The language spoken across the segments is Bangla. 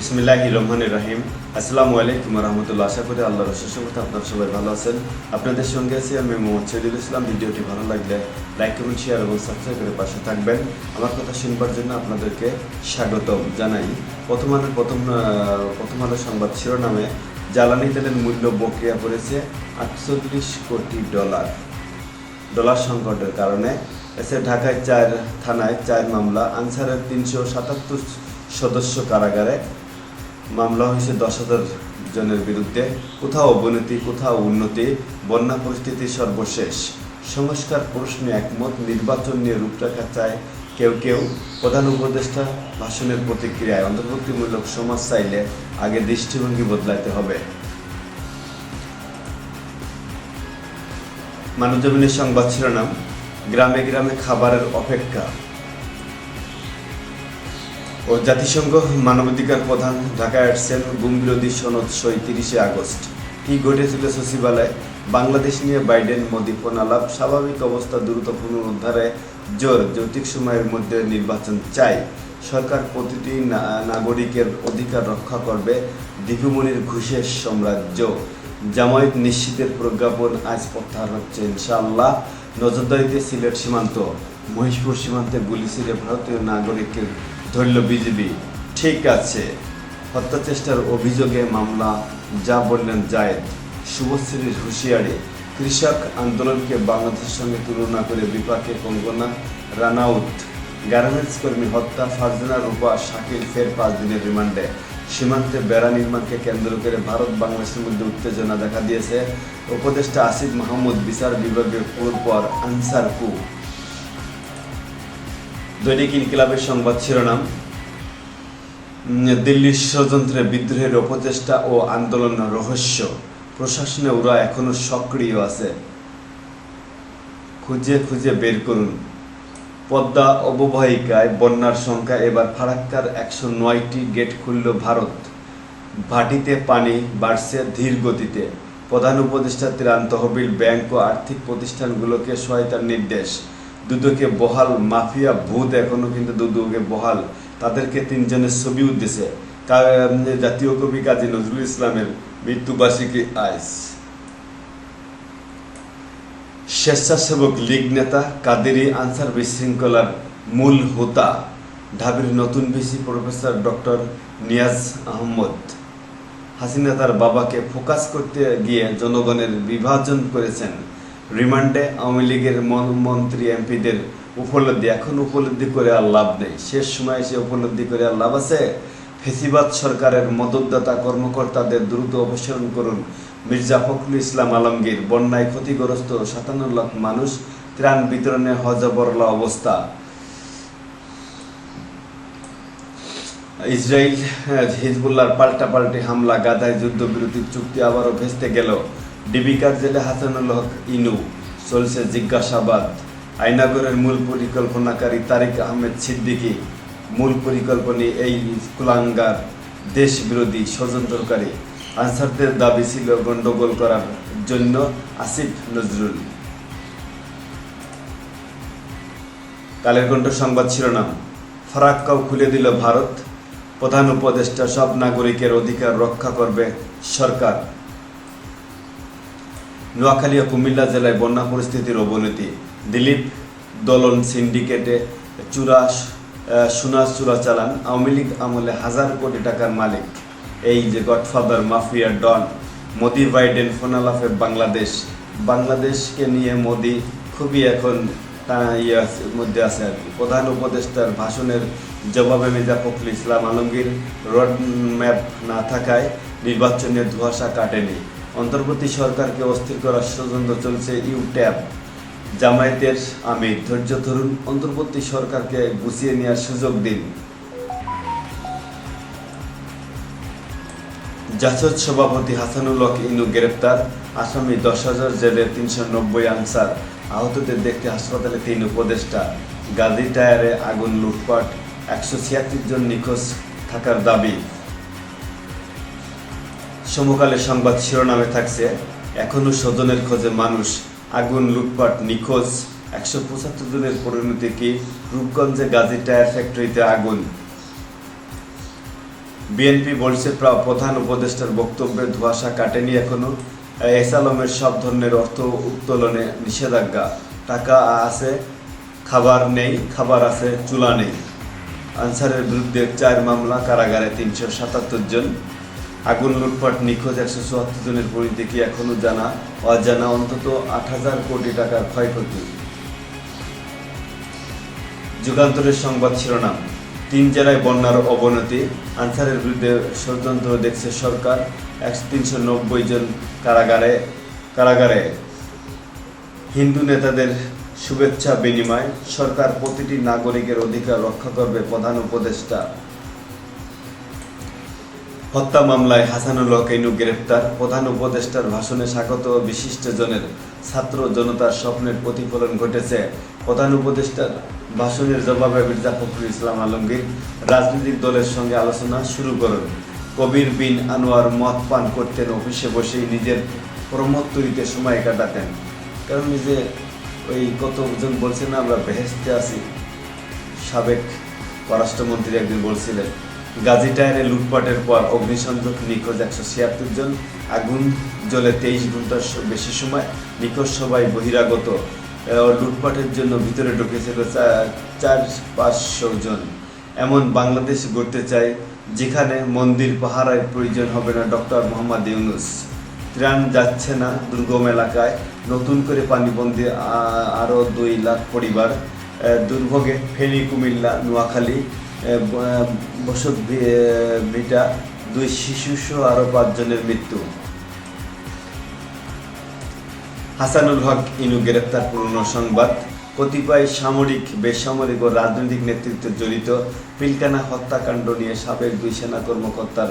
বিসমিল্লাহ রহমান রাহিম আসসালামু আলাইকুম রহমতুল্লাহ। আশা করি আল্লাহ রসুল কথা আপনারা সবাই ভালো আছেন। আপনাদের সঙ্গে আছি আমি মোহাম্মদ শহীদুল ইসলাম। ভিডিওটি ভালো লাগলে লাইক, কমেন্ট শেয়ার এবং সাবস্ক্রাইব করে পাশে থাকবেন। আমার কথা শুনবার জন্য আপনাদেরকে স্বাগতম জানাই। প্রথম আলো, প্রথম প্রথম আলো সংবাদ শিরোনামে, জ্বালানি তেলের মূল্য বকেয়া পড়েছে আটচল্লিশ কোটি ডলার। ডলার সংকটের কারণে এসে ঢাকায় চার থানায় চার মামলা। আনসারের তিনশো সাতাত্তর সদস্য কারাগারে মামলা হয়েছে দশ হাজার জনের বিরুদ্ধে। কোথাও অবনতি, কোথাও উন্নতি, বন্যা পরিস্থিতি সর্বশেষ। সংস্কার প্রশ্নে একমত, নির্বাচন নিয়ে রূপরেখা চায় কেউ কেউ। প্রধান উপদেষ্টা ভাষণের প্রতিক্রিয়ায় অন্তর্ভুক্তিমূলক সমাজ চাইলে আগে দৃষ্টিভঙ্গি বদলাতে হবে। মানবজমিনের সংবাদ শিরোনাম, গ্রামে গ্রামে খাবারের অপেক্ষা। ও জাতিসংঘ মানবাধিকার প্রধান ঢাকায় আসছেন গুম বিরোধী সনদ সই তিরিশে আগস্ট। কি ঘটেছিল সচিবালয়ে? বাংলাদেশ নিয়ে বাইডেন মোদি ফোন আলাপ স্বাভাবিক অবস্থা দ্রুত পুনরুদ্ধারে জোর যৌতিক সময়ের মধ্যে নির্বাচন চাই। সরকার প্রতিটি নাগরিকের অধিকার রক্ষা করবে দীপুমণির ঘুষের সাম্রাজ্য। জামায়াত নিশ্চিতের প্রজ্ঞাপন আজ প্রত্যাহার হচ্ছে, ইনশাআল্লাহ। নজরদারিতে সিলেট সীমান্ত মহিষপুর সীমান্তে গুলি ছিঁড়ে ভারতীয় নাগরিকের ধরল বিজেপি ঠিক আছে। হত্যা চেষ্টার অভিযোগে মামলা, যা বললেন জায়েদ, শুভশ্রীর হুঁশিয়ারি। কৃষক আন্দোলনকে বাংলাদেশের সঙ্গে তুলনা করে বিপাকে কঙ্গনা রানাউত। গার্মেন্টস কর্মী হত্যা, ফারজানা রূপা, শাকিল ফের পাঁচ দিনের রিমান্ডে। সীমান্তে বেড়া নির্মাণকে কেন্দ্র করে ভারত বাংলাদেশের মধ্যে উত্তেজনা দেখা দিয়েছে। উপদেষ্টা আসিফ মাহমুদ বিচার বিভাগের পুর পর আনসার কু দৈনিক ইনকিলাবের সংবাদ শিরোনাম। দিল্লির ষড়যন্ত্রে বিদ্রোহের অপচেষ্টা ও আন্দোলন রহস্য। প্রশাসনে ওরা এখনও সক্রিয় আছে। খুঁজে খুঁজে বের করুন। পদ্মা অববাহিকায় বন্যার সংখ্যা এবার ফারাক্কার একশো নয়টি গেট খুলল ভারত। ভাটিতে পানি বাড়ছে ধীর গতিতে। প্রধান উপদেষ্টা ত্রাণ তহবিল, ব্যাংক ও আর্থিক প্রতিষ্ঠানগুলোকে সহায়তার নির্দেশ। দুদকে বহাল, মাফিয়া ভূত এখনও কিন্তু দুদকে বহাল। তাদেরকে তিনজনের ছবি উদ্দেশ্যে জাতীয় কবি কাজী নজরুল ইসলামের মৃত্যুবার্ষিকী আইস। স্বেচ্ছাসেবক লীগ নেতা কাদেরি আনসার বিশৃঙ্খলার মূল হোতা ঢাবির নতুন VC professor doctor Niaz Ahmed. Hasina তার বাবাকে ফোকাস করতে গিয়ে জনগণের বিভাজন করেছেন। রিমান্ডে আওয়ামী লীগের মন- মন্ত্রী, এমপিদের উপলব্ধি, এখন উপলব্ধি করে আর লাভ নেই। শেষ সময় এসে উপলব্ধি করে আর লাভ আছে? ফেসিবাদ সরকারের মদতদাতা কর্মকর্তাদের দ্রুত অপসারণ করুন। মির্জা ফখরুল ইসলাম আলমগীর, বন্যায় ক্ষতিগ্রস্ত সাতান্ন লাখ মানুষ, ত্রাণ বিতরণে হজবরলা অবস্থা। ইসরায়েল হিজবুল্লাহর পাল্টাপাল্টি হামলা গাদায় যুদ্ধবিরতির চুক্তি আবারও ভেস্তে গেল। ডিবিকার জেলে হাসানুল হক ইনু। চলছে জিজ্ঞাসাবাদ। আইনাগরের মূল পরিকল্পনাকারী তারিক আহমেদ সিদ্দিকী। মূল পরিকল্পনা এই কুলাঙ্গার দেশ বিরোধী ষড়যন্ত্রকারী। আনসারদের দাবি ছিল গণ্ডগোল করার জন্য আসিফ নজরুল। কালের কণ্ঠ সংবাদ শিরোনাম। ফারাক্কাও খুলে দিল ভারত। প্রধান উপদেষ্টা সব নাগরিকের অধিকার রক্ষা করবে সরকার। নোয়াখালী ও কুমিল্লা জেলায় বন্যা পরিস্থিতির অবনতি। দিলীপ দলন সিন্ডিকেটে চূড়া সোনা চূড়া চালান। আওয়ামী লীগ আমলে হাজার কোটি টাকার মালিক। এই যে godfather mafia don, Modi Biden, ফোনালাফে Bangladesh. বাংলাদেশকে নিয়ে মোদি খুবই এখন ইয়ে মধ্যে আছে আর কি। প্রধান উপদেষ্টার ভাষণের জবাবে মির্জা ফখরুল ইসলাম আলমগীর রোড ম্যাপ না থাকায় নির্বাচনের ধোঁয়াশা কাটেনি। অন্তর্বর্তী সরকারকে অস্থির করার ষড়যন্ত্র চলছে ইউট্যাব। জামায়াতের আমি ধৈর্য ধরুন, অন্তর্বর্তী সরকারকে গুছিয়ে নেওয়ার সুযোগ দিন। জাসদ সভাপতি হাসানুল হক ইনু গ্রেপ্তার, আসামি দশ হাজার জেলে তিনশো নব্বই আনসার, আহতদের দেখতে হাসপাতালে তিন উপদেষ্টা। গাজী টায়ারে আগুন, লুটপাট, একশো ছিয়াত্তর জন নিখোঁজ থাকার দাবি। সমকালে সংবাদ শিরোনামে থাকছে, এখনও স্বজনের খোঁজে মানুষ, আগুন, লুটপাট, নিখোঁজ। একশো পঁচাত্তর জনের পরিণতি কি? রূপগঞ্জে গাজী টায়ার ফ্যাক্টরিতে আগুন। বিএনপি বলছে প্রা- প্রধান উপদেষ্টার বক্তব্যে ধোঁয়াশা কাটেনি এখনও। এস আলমের সব ধরনের অর্থ উত্তোলনে নিষেধাজ্ঞা। টাকা আছে, খাবার নেই, খাবার আছে, চুলা নেই। আনসারের বিরুদ্ধে চার মামলা, কারাগারে তিনশো সাতাত্তর জন। আগুন লুটপাট নিখোঁজ একশো চুয়াত্তর জনের পরিস্থিতি এখনও জানা, অজানা, অন্তত আট হাজার কোটি টাকার ক্ষয়ক্ষতি? যুগান্তরের সংবাদ শিরোনাম, তিন জেলায় বন্যার অবনতি, আনসারের বিরুদ্ধে ষড়যন্ত্র দেখছে সরকার, একশো তিনশো নব্বই জন কারাগারে কারাগারে। হিন্দু নেতাদের শুভেচ্ছা বিনিময়, সরকার প্রতিটি নাগরিকের অধিকার রক্ষা করবে প্রধান উপদেষ্টা। হত্যা মামলায় হাসানুল হক গ্রেপ্তার। প্রধান উপদেষ্টার ভাষণে স্বাগত বিশিষ্টজনের ছাত্র জনতার স্বপ্নের প্রতিফলন ঘটেছে। প্রধান উপদেষ্টার ভাষণের জবাবে মির্জা ফখরুল ইসলাম আলমগীর রাজনৈতিক দলের সঙ্গে আলোচনা শুরু করেন। কবির বিন আনোয়ার মদ পান করতেন অফিসে বসেই নিজের প্রমোদ তৈরিতে সময় কাটাতেন। কারণ যে ওই কতজন বলছেন না আমরা বেহেস্তে আছি, সাবেক পররাষ্ট্রমন্ত্রী একদিন বলছিলেন গাজী টায়ারে লুটপাটের পর অগ্নিসংযোগ নিখোঁজ একশো ছিয়াত্তর জন। আগুন জ্বলে তেইশ ঘণ্টার বেশি সময় নিখোঁজ সবাই বহিরাগত। লুটপাটের জন্য ভিতরে ঢুকেছিল চার পাঁচশো জন। এমন বাংলাদেশ গড়তে চাই যেখানে মন্দির পাহারায় প্রয়োজন হবে না ডক্টর মোহাম্মদ ইউনুস। ত্রাণ যাচ্ছে না দুর্গম এলাকায়। নতুন করে পানিবন্দী আরও দুই লাখ পরিবার দুর্ভোগে ফেনী, কুমিল্লা, নোয়াখালী বসত ভিটা দুই শিশু সহ আরও পাঁচজনের মৃত্যু। হাসানুল হক ইনু গ্রেপ্তার পুরনো সংবাদ। কতিপয় সামরিক, বেসামরিক ও রাজনৈতিক নেতৃত্ব জড়িত পিলকানা হত্যাকাণ্ড নিয়ে সাবেক দুই সেনা কর্মকর্তার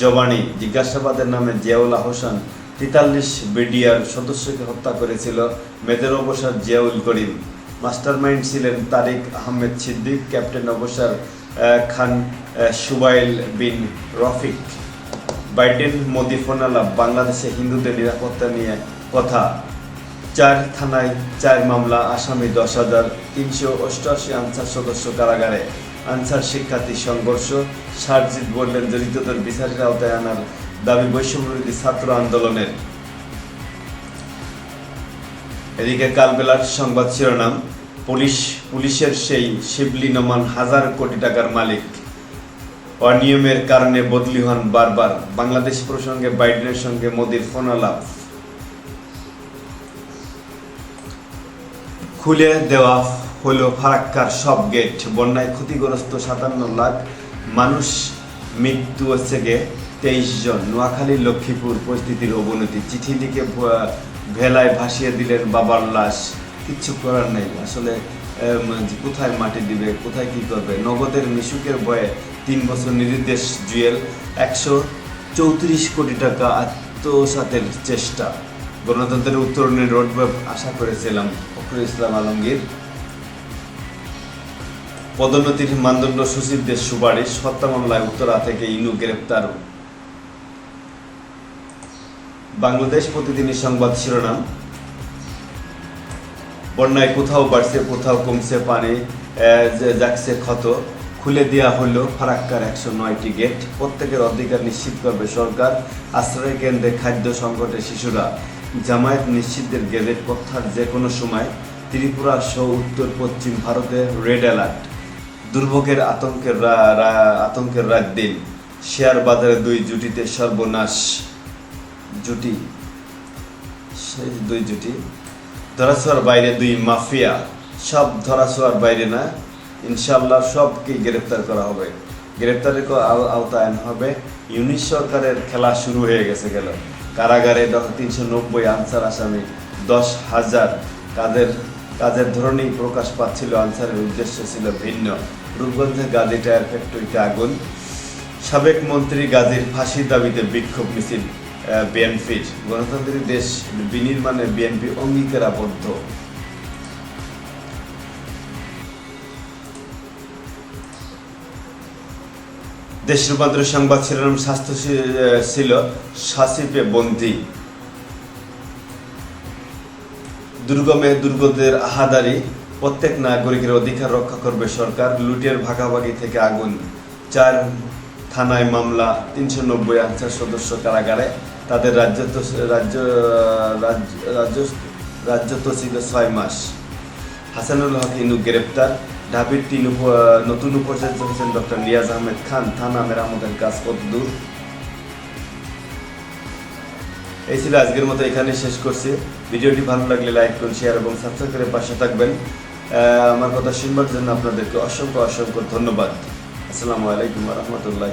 জবানি। জিজ্ঞাসাবাদের নামে জিয়াউল হোসেন তেতাল্লিশ বিডিআর সদস্যকে হত্যা করেছিল মেজর অবসর জিয়াউল করিম। মাস্টারমাইন্ড ছিলেন তারিক আহমেদ সিদ্দিক, ক্যাপ্টেন অবসর খান সুবাইল বিন রফিক। বাইডেন মোদি ফোনালাপ, বাংলাদেশে হিন্দুদের নিরাপত্তা নিয়ে কথা। চার থানায় চার মামলা, আসামি দশ হাজার তিনশো অষ্টআশি আনসার সদস্য কারাগারে। আনসার শিক্ষার্থী সংঘর্ষ, সারজিৎ বললেন জড়িতদের বিচারের আওতায় আনার দাবি বৈষম্যবিরোধী ছাত্র আন্দোলনের। এদিকে কালবেলার সংবাদ শিরোনাম, পুলিশ পুলিশের সেই শিবলি নমান হাজার কোটি টাকার মালিক অনিয়মের কারণে বদলি হন বারবার। বাংলাদেশ প্রসঙ্গে, বাইডেনের সঙ্গে মোদির ফোনালাপ খুলে দেওয়া হলো ফারাক্কার সব গেট। বন্যায় ক্ষতিগ্রস্ত সাতান্ন লাখ মানুষ মৃত্যু হচ্ছে গে তেইশ জন। নোয়াখালী, লক্ষ্মীপুর পরিস্থিতির অবনতি। চিঠি লিখে ভেলায় ভাসিয়ে দিলেন বাবার লাশ। কিচ্ছু করার নেই। আসলে কোথায় মাটি দিবে, কোথায় কি করবে? নগদের মিশুকের বয়ে তিন বছর নিরুদ্দেশ জুয়েল, একশো চৌত্রিশ কোটি টাকা আত্মসাতের চেষ্টা। গণতন্ত্রের উত্তরণের রোডম্যাপ আশা করেছিলাম, ফখরুল ইসলাম আলমগীর। পদোন্নতির মানদণ্ড সচিবদের সুপারিশ, হত্যা মামলায় উত্তরা থেকে ইনু গ্রেপ্তার। বাংলাদেশ প্রতিদিনের সংবাদ শিরোনাম বন্যায় কোথাও বাড়ছে, কোথাও কমছে পানি যাচ্ছে ক্ষত। খুলে দেওয়া হলো ফারাক্কার একশো নয়টি গেট। প্রত্যেকের অধিকার নিশ্চিত করবে সরকার, আশ্রয় কেন্দ্রে খাদ্য সংকটে শিশুরা। জামায়াত নিশ্চিতদের গেজেট প্রত্যাহার যে কোনো সময়। ত্রিপুরা সহ উত্তর, পশ্চিম ভারতে রেড অ্যালার্ট। দুর্ভোগের আতঙ্কের আতঙ্কের রাত দিন। শেয়ার বাজারে দুই জুটিতে সর্বনাশ। জুটি। দুই জুটি। ধরাছোঁয়ার বাইরে দুই মাফিয়া, সব ধরাছোঁয়ার বাইরে না। ইনশাল্লাহ সবকে গ্রেপ্তার করা হবে। গ্রেপ্তারের ক- আও- আওতায় হবে। ইউনিশ সরকারের খেলা শুরু হয়ে গেছে গেল। কারাগারে তিনশো নব্বই আনসার আসামি, দশ হাজার কাদের, কাজের ধরনেই প্রকাশ পাচ্ছিল, আনসারের উদ্দেশ্য ছিল ভিন্ন। রূপগঞ্জের গাজী টায়ার ফ্যাক্টরিতে আগুন। সাবেক মন্ত্রী গাজীর ফাঁসির দাবিতে বিক্ষোভ মিছিল। বিএনপির গণতান্ত্রিক দেশ, বিনির্মাণে বিএনপি অঙ্গীকারাবদ্ধ। দেশ রূপান্তর সংবাদ শিরোনাম স্বাস্থ্য ছিল সাসিপে বন্দী। দুর্গমে দুর্গদের আহাদারি, প্রত্যেক নাগরিকের অধিকার রক্ষা করবে সরকার, লুটের ভাগাভাগি থেকে আগুন। চার থানায় মামলা, তিনশো নব্বই আনসার সদস্য কারাগারে। তাদের রাজ্য রাজ্য রাজ্য রাজ্যত্ব ছিল ছয় মাস। হাসানুল হক ইনু গ্রেপ্তার। ঢাবির তিন উপ- নতুন উপাচার্য হচ্ছেন ডক্টর নিয়াজ আহমেদ খান। থানা মেরামতের কাজ কত দূর এই ছিল আজকের মতো এখানে শেষ করছি। ভিডিওটি ভালো লাগলে লাইক করুন শেয়ার এবং সাবস্ক্রাইব করে পাশে থাকবেন। আমার কথা শুনবার জন্য আপনাদেরকে অসংখ্য অসংখ্য ধন্যবাদ। আসসালামু আলাইকুম রহমতুল্লাহ